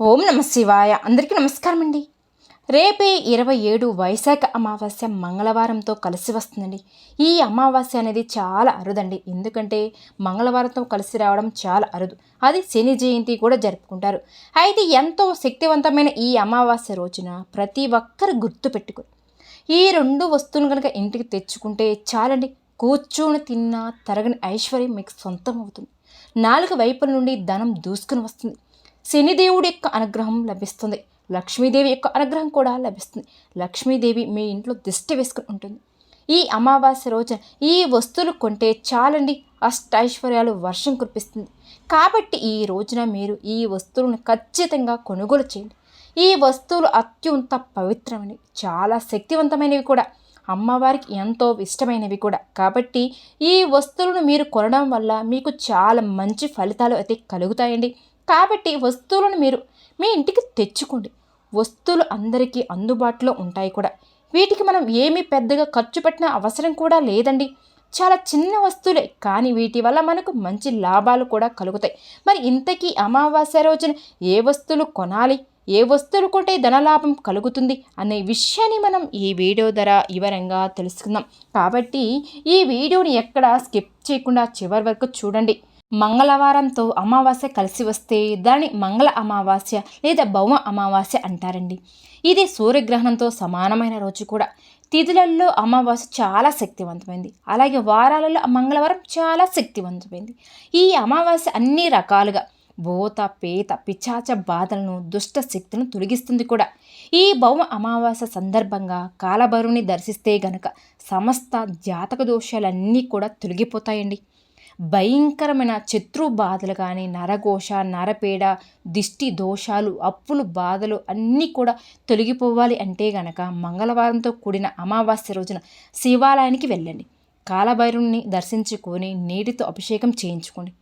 ఓం నమ శివాయ. అందరికీ నమస్కారం అండి రేపే ఇరవై ఏడు వైశాఖ అమావాస్య మంగళవారంతో కలిసి వస్తుందండి. ఈ అమావాస్య అనేది చాలా అరుదండి. ఎందుకంటే మంగళవారంతో కలిసి రావడం చాలా అరుదు. అది శని జయంతి కూడా జరుపుకుంటారు. అయితే ఎంతో శక్తివంతమైన ఈ అమావాస్య రోజున ప్రతి ఒక్కరు గుర్తు పెట్టుకుని ఈ రెండు వస్తువులు కనుక ఇంటికి తెచ్చుకుంటే చాలండి. కూర్చొని తిన్నా తరగని ఐశ్వర్యం మీకు సొంతం అవుతుంది. నాలుగు వైపుల నుండి ధనం దూసుకుని వస్తుంది. శనిదేవుడి యొక్క అనుగ్రహం లభిస్తుంది. లక్ష్మీదేవి యొక్క అనుగ్రహం కూడా లభిస్తుంది. లక్ష్మీదేవి మీ ఇంట్లో దిష్టి వేసుకుని ఉంటుంది. ఈ అమావాస్య రోజున ఈ వస్తువులు కొంటే చాలండి. అష్టైశ్వర్యాలు వర్షం కురిపిస్తుంది. కాబట్టి ఈ రోజున మీరు ఈ వస్తువులను ఖచ్చితంగా కొనుగోలు చేయండి. ఈ వస్తువులు అత్యంత పవిత్రమైనవి చాలా శక్తివంతమైనవి కూడా. అమ్మవారికి ఎంతో ఇష్టమైనవి కూడా. కాబట్టి ఈ వస్తువులను మీరు కొనడం వల్ల మీకు చాలా మంచి ఫలితాలు అయితే కలుగుతాయండి. కాబట్టి వస్తువులను మీరు మీ ఇంటికి తెచ్చుకోండి. వస్తువులు అందరికీ అందుబాటులో ఉంటాయి కూడా. వీటికి మనం ఏమీ పెద్దగా ఖర్చు పెట్టిన అవసరం కూడా లేదండి. చాలా చిన్న వస్తువులే కానీ వీటి వల్ల మనకు మంచి లాభాలు కూడా కలుగుతాయి. మరి ఇంతకీ అమావాస్య రోజున ఏ వస్తువులు కొనాలి? ఏ వస్తువులు కొంటే ధనలాభం కలుగుతుంది? అనే విషయాన్ని మనం ఈ వీడియో ధర వివరంగా తెలుసుకుందాం. కాబట్టి ఈ వీడియోని ఎక్కడ స్కిప్ చేయకుండా చివరి వరకు చూడండి. మంగళవారంతో అమావాస్య కలిసి వస్తే దాన్ని మంగళ అమావాస్య లేదా భౌమ అమావాస్య అంటారండి. ఇది సూర్యగ్రహణంతో సమానమైన రోజు కూడా. తిథులలో అమావాస్య చాలా శక్తివంతమైంది. అలాగే వారాలలో మంగళవారం చాలా శక్తివంతమైంది. ఈ అమావాస్య అన్ని రకాలుగా భూత పేత పిచాచ బాధలను దుష్ట శక్తులను తొలగిస్తుంది కూడా. ఈ భౌమ అమావాస్య సందర్భంగా కాలభరుని దర్శిస్తే గనక సమస్త జాతక దోషాలన్నీ కూడా తొలగిపోతాయండి. భయంకరమైన శత్రు బాధలు కానీ నరఘోష నరపేడ దిష్టి దోషాలు అప్పులు బాధలు అన్నీ కూడా తొలగిపోవాలి అంటే గనక మంగళవారంతో కూడిన అమావాస్య రోజున శివాలయానికి వెళ్ళండి. కాలభైరుణ్ణి దర్శించుకొని నీటితో అభిషేకం చేయించుకోండి.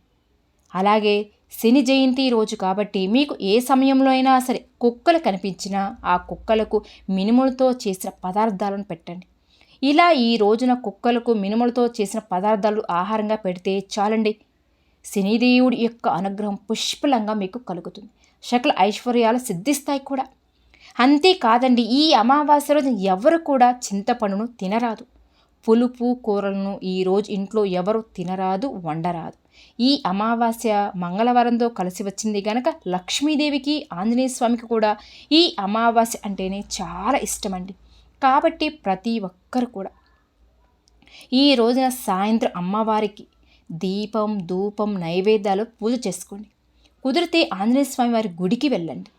అలాగే శని జయంతి రోజు కాబట్టి మీకు ఏ సమయంలో అయినా సరే కుక్కలు కనిపించినా ఆ కుక్కలకు మినుములతో చేసిన పదార్థాలను పెట్టండి. ఇలా ఈ రోజున కుక్కలకు మినుములతో చేసిన పదార్థాలు ఆహారంగా పెడితే చాలండి. శనిదేవుడి యొక్క అనుగ్రహం పుష్పలంగా మీకు కలుగుతుంది. సకల ఐశ్వర్యాలు సిద్ధిస్తాయి కూడా. అంతేకాదండి ఈ అమావాస్య రోజు ఎవరు కూడా చింతపండును తినరాదు. పులుపు కూరలను ఈరోజు ఇంట్లో ఎవరు తినరాదు వండరాదు. ఈ అమావాస్య మంగళవారంతో కలిసి వచ్చింది గనక లక్ష్మీదేవికి ఆంజనేయ స్వామికి కూడా ఈ అమావాస్య అంటేనే చాలా ఇష్టమండి. కాబట్టి ప్రతి ఒక్కరు కూడా. ఈ రోజున సాయంత్రం అమ్మవారికి దీపం ధూపం నైవేద్యాలు పూజ చేసుకోండి. కుదిరితే ఆంజనేయ స్వామి వారి గుడికి వెళ్ళండి.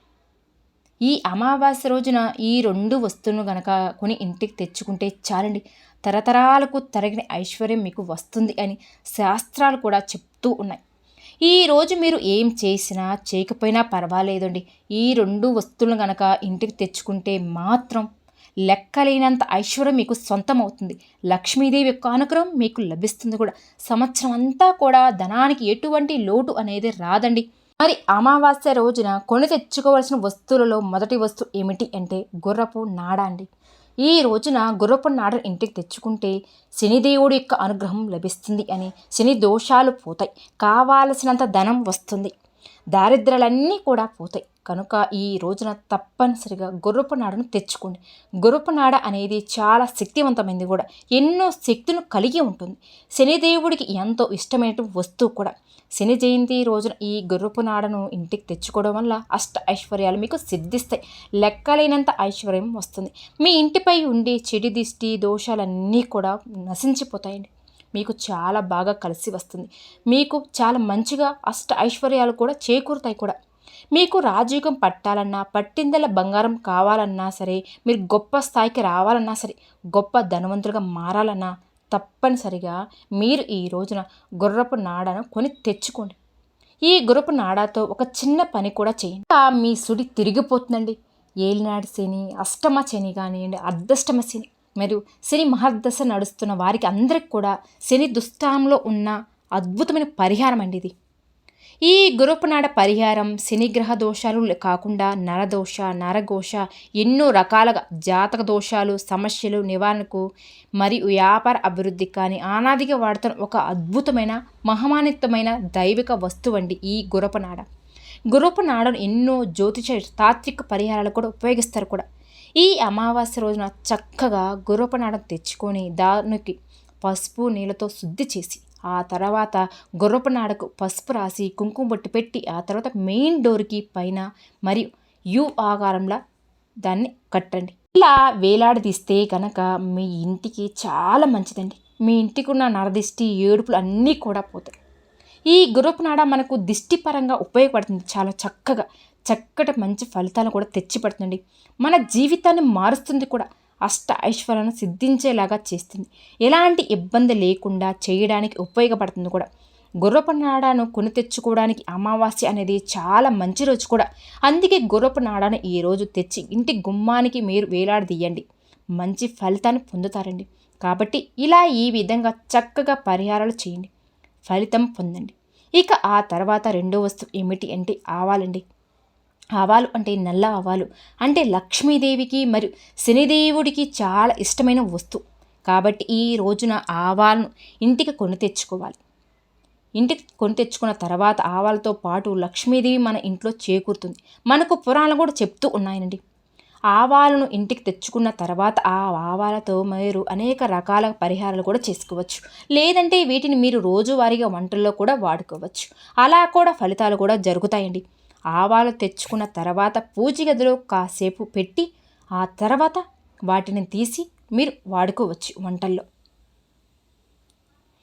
ఈ అమావాస్య రోజున ఈ రెండు వస్తువులను గనక కొని ఇంటికి తెచ్చుకుంటే చాలండి. తరతరాలకు తరగిన ఐశ్వర్యం మీకు వస్తుంది అని శాస్త్రాలు కూడా చెప్తూ ఉన్నాయి. ఈ రోజు మీరు ఏం చేసినా చేయకపోయినా పర్వాలేదండి. ఈ రెండు వస్తువులను గనక ఇంటికి తెచ్చుకుంటే మాత్రం లెక్కలేనంత ఐశ్వర్యం మీకు సొంతం అవుతుంది లక్ష్మీదేవి యొక్క అనుగ్రహం మీకు లభిస్తుంది కూడా. సంవత్సరం అంతా కూడా ధనానికి ఎటువంటి లోటు అనేది రాదండి. మరి అమావాస్య రోజున కొని తెచ్చుకోవాల్సిన వస్తువులలో మొదటి వస్తువు ఏమిటి అంటే గుర్రపు నాడ అండి. ఈ రోజున గుర్రపు నాడను ఇంటికి తెచ్చుకుంటే శనిదేవుడి యొక్క అనుగ్రహం లభిస్తుంది అని శని దోషాలు పోతాయి. కావాల్సినంత ధనం వస్తుంది. దారిద్రాలన్నీ కూడా పోతాయి. కనుక ఈ రోజున తప్పనిసరిగా గొర్రపు నాడను తెచ్చుకోండి. గుర్రపు నాడ అనేది చాలా శక్తివంతమైనది కూడా. ఎన్నో శక్తులను కలిగి ఉంటుంది. శనిదేవుడికి ఎంతో ఇష్టమైన వస్తువు కూడా. శని జయంతి రోజున ఈ గొర్రపు నాడను ఇంటికి తెచ్చుకోవడం వల్ల అష్ట ఐశ్వర్యాలు మీకు సిద్ధిస్తాయి. లెక్కలేనంత ఐశ్వర్యం వస్తుంది. మీ ఇంటిపై ఉండే చెడు దిష్టి దోషాలన్నీ కూడా నశించిపోతాయండి. మీకు చాలా బాగా కలిసి వస్తుంది. మీకు చాలా మంచిగా అష్ట ఐశ్వర్యాలు కూడా చేకూరుతాయి కూడా. మీకు రాజయోగం పట్టాలన్నా పట్టిందల బంగారం కావాలన్నా సరే మీరు గొప్ప స్థాయికి రావాలన్నా సరే గొప్ప ధనవంతులుగా మారాలన్నా తప్పనిసరిగా మీరు ఈ రోజున గుర్రపు నాడను కొని తెచ్చుకోండి. ఈ గుర్రపు నాడాతో ఒక చిన్న పని కూడా చేయండి. మీ సుడి తిరిగిపోతుందండి. ఏలినాడు శని అష్టమ శని కానివ్వండి అర్ధష్టమ శని మరియు శని మహర్దశ నడుస్తున్న వారికి అందరికి కూడా శని దుస్థానంలో ఉన్న అద్భుతమైన పరిహారం అండి ఇది. ఈ గురుపునాడ పరిహారం శనిగ్రహ దోషాలు కాకుండా నరదోష నరఘోష ఎన్నో రకాలుగా జాతక దోషాలు సమస్యలు నివారణకు మరియు వ్యాపార అభివృద్ధి కానీ ఆనాదిగా వాడుతున్న ఒక అద్భుతమైన మహమానితమైన దైవిక వస్తువు అండి ఈ గురపనాడ గురపనాడను ఎన్నో జ్యోతిష తాత్విక పరిహారాలు కూడా ఉపయోగిస్తారు కూడా. ఈ అమావాస్య రోజున చక్కగా గుర్రపు నాడను తెచ్చుకొని దానికి పసుపు నీళ్ళతో శుద్ధి చేసి ఆ తర్వాత గుర్రపు నాడకు పసుపు రాసి కుంకుమ బొట్టు పెట్టి ఆ తర్వాత మెయిన్ డోర్కి పైన మరియు యు ఆకారంలో దాన్ని కట్టండి. ఇలా వేలాడదీస్తే కనుక మీ ఇంటికి చాలా మంచిదండి. మీ ఇంటికి ఉన్న నరదిష్టి ఏడుపులు అన్నీ కూడా పోతాయి. ఈ గుర్రపు నాడ మనకు దిష్టిపరంగా ఉపయోగపడుతుంది చాలా చక్కగా. చక్కటి మంచి ఫలితాలను కూడా తెచ్చిపెడుతుంది మన జీవితాన్ని మారుస్తుంది కూడా. అష్ట ఐశ్వర్యాలను సిద్ధించేలాగా చేస్తుంది. ఎలాంటి ఇబ్బంది లేకుండా చేయడానికి ఉపయోగపడుతుంది కూడా. గుర్రపు నాడాను కొని తెచ్చుకోవడానికి అమావాస్య అనేది చాలా మంచి రోజు కూడా. అందుకే గుర్రపు నాడాను ఈ రోజు తెచ్చి ఇంటి గుమ్మానికి మీరు వేలాడదీయండి. మంచి ఫలితాన్ని పొందుతారండి. కాబట్టి ఇలా ఈ విధంగా చక్కగా పరిహారాలు చేయండి. ఫలితం పొందండి. ఇక ఆ తర్వాత రెండో వస్తువు ఏమిటి అంటే ఆవాలండి. ఆవాలు అంటే నల్ల ఆవాలు. అంటే లక్ష్మీదేవికి మరియు శనిదేవుడికి చాలా ఇష్టమైన వస్తువు. కాబట్టి ఈ రోజున ఆవాలను ఇంటికి కొని తెచ్చుకోవాలి. ఇంటికి కొని తెచ్చుకున్న తర్వాత ఆవాలతో పాటు లక్ష్మీదేవి మన ఇంట్లో చేకూరుతుంది. మనకు పురాణాలు కూడా చెప్తూ ఉన్నాయండి. ఆవాలను ఇంటికి తెచ్చుకున్న తర్వాత ఆ ఆవాలతో మీరు అనేక రకాల పరిహారాలు కూడా చేసుకోవచ్చు. లేదంటే వీటిని మీరు రోజువారీగా వంటల్లో కూడా వాడుకోవచ్చు. అలా కూడా ఫలితాలు కూడా జరుగుతాయండి. ఆవాలు తెచ్చుకున్న తర్వాత పూజ గదిలో కాసేపు పెట్టి ఆ తర్వాత వాటిని తీసి మీరు వాడుకోవచ్చు వంటల్లో.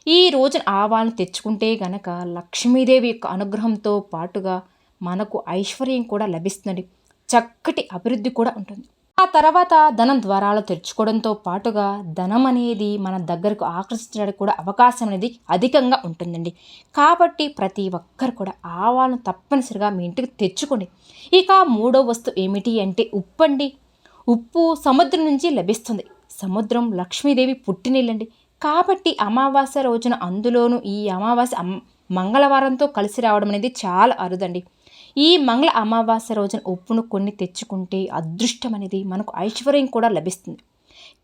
ఈ రోజున ఆవాలను తెచ్చుకుంటే గనక లక్ష్మీదేవి యొక్క అనుగ్రహంతో పాటుగా మనకు ఐశ్వర్యం కూడా లభిస్తుంది చక్కటి అభివృద్ధి కూడా ఉంటుంది. ఆ తర్వాత ధనం ద్వారాలు తెరుచుకోవడంతో పాటుగా ధనం అనేది మన దగ్గరకు ఆకర్షించడానికి కూడా అవకాశం అనేది అధికంగా ఉంటుందండి. కాబట్టి ప్రతి ఒక్కరు కూడా ఆవాలను తప్పనిసరిగా మీ ఇంటికి తెచ్చుకోండి. ఇక మూడో వస్తువు ఏమిటి అంటే ఉప్పు అండి. ఉప్పు సముద్రం నుంచి లభిస్తుంది. సముద్రం లక్ష్మీదేవి పుట్టినీళ్ళండి కాబట్టి అమావాస్య రోజున అందులోనూ ఈ అమావాస్య మంగళవారంతో కలిసి రావడం అనేది చాలా అరుదండి. ఈ మంగళ అమావాస్య రోజున ఉప్పును కొన్ని తెచ్చుకుంటే అదృష్టం అనేది మనకు ఐశ్వర్యం కూడా లభిస్తుంది.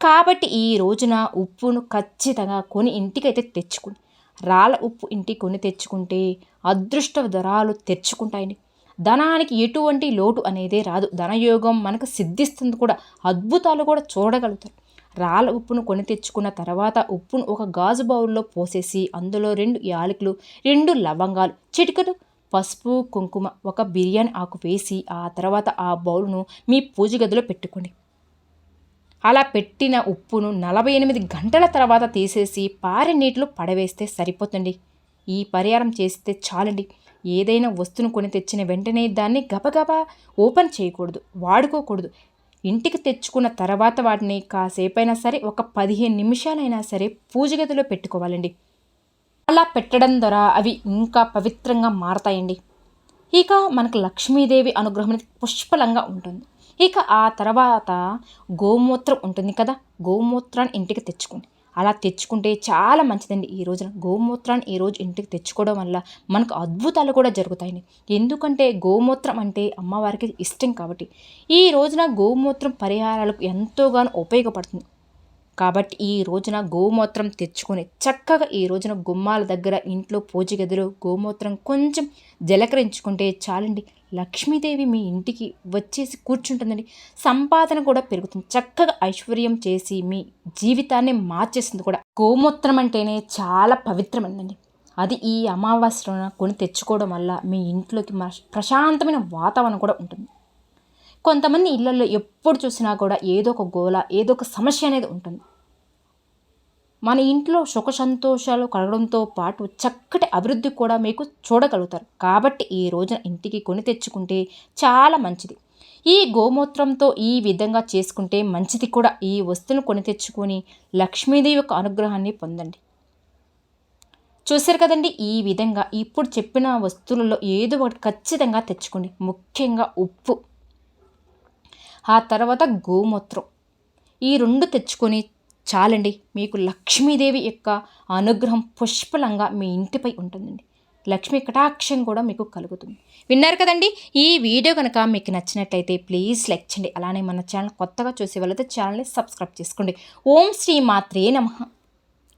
కాబట్టి ఈ రోజున ఉప్పును ఖచ్చితంగా కొని ఇంటికైతే తెచ్చుకుని రాళ్ళ ఉప్పు ఇంటికి కొని తెచ్చుకుంటే అదృష్ట దొరాలు తెచ్చుకుంటాయండి. ధనానికి ఎటువంటి లోటు అనేదే రాదు. ధనయోగం మనకు సిద్ధిస్తుంది కూడా. అద్భుతాలు కూడా చూడగలుగుతారు. రాళ్ళ ఉప్పును కొని తెచ్చుకున్న తర్వాత ఉప్పును ఒక గాజు బౌల్లో పోసేసి అందులో రెండు యాలకులు రెండు లవంగాలు చిటికలు పసుపు కుంకుమ ఒక బిర్యానీ ఆకు వేసి ఆ తర్వాత ఆ బౌల్ను మీ పూజ గదిలో పెట్టుకోండి. అలా పెట్టిన ఉప్పును నలభై ఎనిమిది గంటల తర్వాత తీసేసి పారే నీటిలో పడవేస్తే సరిపోతుంది ఈ పరిహారం చేస్తే చాలండి. ఏదైనా వస్తువును కొని తెచ్చిన వెంటనే దాన్ని గబగబా ఓపెన్ చేయకూడదు వాడుకోకూడదు. ఇంటికి తెచ్చుకున్న తర్వాత వాటిని కాసేపైనా సరే ఒక పదిహేను నిమిషాలైనా సరే పూజ గదిలో పెట్టుకోవాలండి. అలా పెట్టడం ద్వారా అవి ఇంకా పవిత్రంగా మారతాయండి. ఇక మనకు లక్ష్మీదేవి అనుగ్రహం అనేది పుష్పలంగా ఉంటుంది. ఇక ఆ తర్వాత గోమూత్రం ఉంటుంది కదా గోమూత్రాన్ని ఇంటికి తెచ్చుకోండి. అలా తెచ్చుకుంటే చాలా మంచిదండి. ఈ రోజున గోమూత్రాన్ని ఈ రోజు ఇంటికి తెచ్చుకోవడం వల్ల మనకు అద్భుతాలు కూడా జరుగుతాయండి. ఎందుకంటే గోమూత్రం అంటే అమ్మవారికి ఇష్టం కాబట్టి. ఈ రోజున గోమూత్రం పరిహారాలకు ఎంతోగానో ఉపయోగపడుతుంది. కాబట్టి ఈ రోజున గోమూత్రం తెచ్చుకొని చక్కగా ఈ రోజున గుమ్మాల దగ్గర ఇంట్లో పూజ గదిలో గోమూత్రం కొంచెం జలకరించుకుంటే చాలండి. లక్ష్మీదేవి మీ ఇంటికి వచ్చేసి కూర్చుంటుందండి. సంపాదన కూడా పెరుగుతుంది. చక్కగా ఐశ్వర్యం చేసి మీ జీవితాన్ని మార్చేస్తుంది కూడా. గోమూత్రం అంటేనే చాలా పవిత్రమైందండి అది ఈ అమావాస్యన కొని తెచ్చుకోవడం వల్ల మీ ఇంట్లోకి ప్రశాంతమైన వాతావరణం కూడా ఉంటుంది. కొంతమంది ఇళ్ళలో ఎప్పుడు చూసినా కూడా ఏదో ఒక గోల ఏదో ఒక సమస్య అనేది ఉంటుంది. మన ఇంట్లో సుఖ సంతోషాలు కలగడంతో పాటు చక్కటి అభివృద్ధి కూడా మీకు చూడగలుగుతారు. కాబట్టి ఈ రోజున ఇంటికి కొని తెచ్చుకుంటే చాలా మంచిది. ఈ గోమూత్రంతో ఈ విధంగా చేసుకుంటే మంచిది కూడా. ఈ వస్తువును కొని తెచ్చుకొని లక్ష్మీదేవి యొక్క అనుగ్రహాన్ని పొందండి. చూశారు కదండి? ఈ విధంగా ఇప్పుడు చెప్పిన వస్తువులలో ఏదో ఒకటి ఖచ్చితంగా తెచ్చుకోండి. ముఖ్యంగా ఉప్పు. ఆ తర్వాత గోమూత్రం. ఈ రెండు తెచ్చుకొని చాలండి మీకు లక్ష్మీదేవి యొక్క అనుగ్రహం పుష్పలంగా మీ ఇంటిపై ఉంటుందండి. లక్ష్మీ కటాక్షం కూడా మీకు కలుగుతుంది. విన్నారు కదండి ఈ వీడియో కనుక మీకు నచ్చినట్లయితే ప్లీజ్ లైక్ చేయండి. అలానే మన ఛానల్ కొత్తగా చూసే వాళ్ళైతే ఛానల్ని సబ్స్క్రైబ్ చేసుకోండి. ఓం శ్రీ మాత్రే నమః.